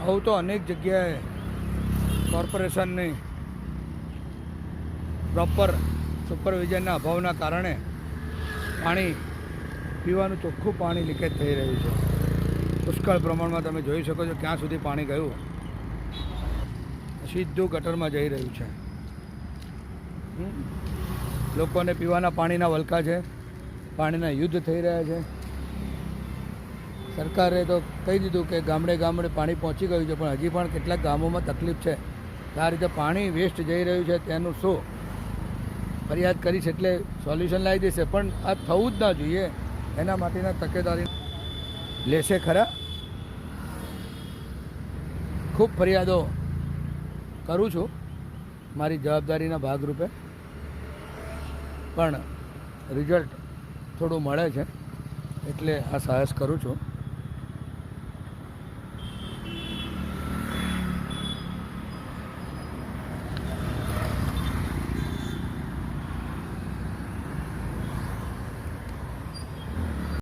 આવું તો અનેક જગ્યાએ કોર્પોરેશનની પ્રોપર સુપરવિઝનના અભાવના કારણે પાણી પીવાનું ચોખ્ખું પાણી લીકેજ થઈ રહ્યું છે. પુષ્કળ પ્રમાણમાં તમે જોઈ શકો છો ક્યાં સુધી પાણી ગયું. સીધું ગટરમાં જઈ રહ્યું છે. લોકોને પીવાના પાણીના વલકા છે. પાણીના યુદ્ધ થઈ રહ્યા છે. સરકારે તો કહી દીધું કે ગામડે ગામડે પાણી પહોંચી ગયું છે, પણ હજી પણ કેટલાક ગામોમાં તકલીફ છે. આ રીતે પાણી વેસ્ટ જઈ રહ્યું છે, તેનું શું? ફરિયાદ કરીશ એટલે સોલ્યુશન લાવી દેશે, પણ આ થવું જ ના જોઈએ. એના માટેના તકેદારી લેશે ખરા? ખૂબ ફરિયાદો કરું છું મારી જવાબદારીના ભાગરૂપે. પણ રિઝલ્ટ થોડું મળે છે, એટલે આ સાહસ કરું છું.